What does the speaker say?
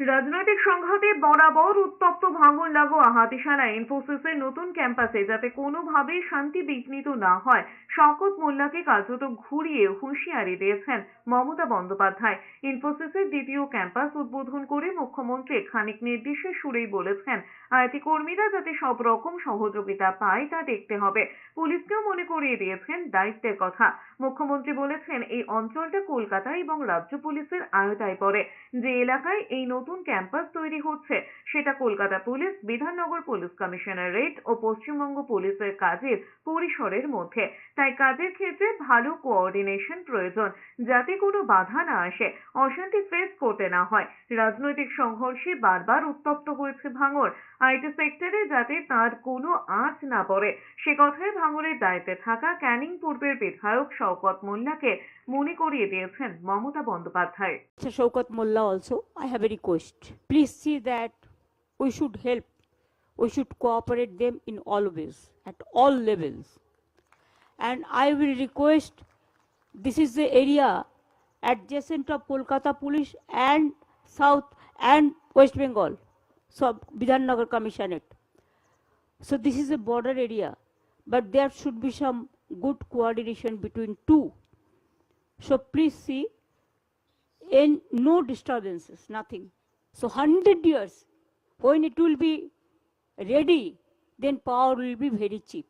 রাজনৈতিক সংঘাতে বরাবর উত্তপ্ত ভাঙন লাগোয়া হাতিশালা ইনফোসিসের নতুন ক্যাম্পাসে যাতে কোনোভাবেই শান্তি বিঘ্নিত না হয়, শওকত মোল্লাকে কার্যত ঘুরিয়ে হুঁশিয়ারি দিয়েছেন মমতা বন্দ্যোপাধ্যায়। ইনফোসিসের দ্বিতীয় ক্যাম্পাস উদ্বোধন করে মুখ্যমন্ত্রী খানিক নির্দেশের সুরেই বলেছেন আইটি কর্মীরা যাতে সব রকম সহযোগিতা পায় তা দেখতে হবে। পুলিশকেও মনে করিয়ে দিয়েছেন দায়িত্বের কথা। মুখ্যমন্ত্রী বলেছেন, এই অঞ্চলটা কলকাতা এবং রাজ্য পুলিশের আয়তায় পড়ে। যে এলাকায় এই নতুন ক্যাম্পাস তৈরি হচ্ছে, সেটা Kolkata police, Bidhannagar police commissionerate ও পশ্চিমবঙ্গ পুলিশের কাজের পরিসরের মধ্যে। তাই কাজের ক্ষেত্রে ভালো কোঅর্ডিনেশন প্রয়োজন, যাতে কোনো বাধা না আসে, অশান্তি ফেস করতে না হয়। রাজনৈতিক সংঘর্ষে বারবার উত্তপ্ত হয়েছে ভাঙর আইটি সেক্টরে যাতে তার কোনো আঁচ না পড়ে, সে কথায় ভাঙরের দায়িত্বে থাকা ক্যানিং পূর্বের বিধায়ক শওকত মোল্লাকে মনে করিয়ে দিয়েছেন মমতা বন্দ্যোপাধ্যায়। আচ্ছা Shaukat Molla also I have request please see that we should help we should cooperate them always at all levels and I will request this is the area adjacent of Kolkata police and south and west Bengal সব Bidhannagar commissionerate so this is a border area but there should be some good coordination between two. So please see, and no disturbances, nothing. So 100 years, when it will be ready, then power will be very cheap.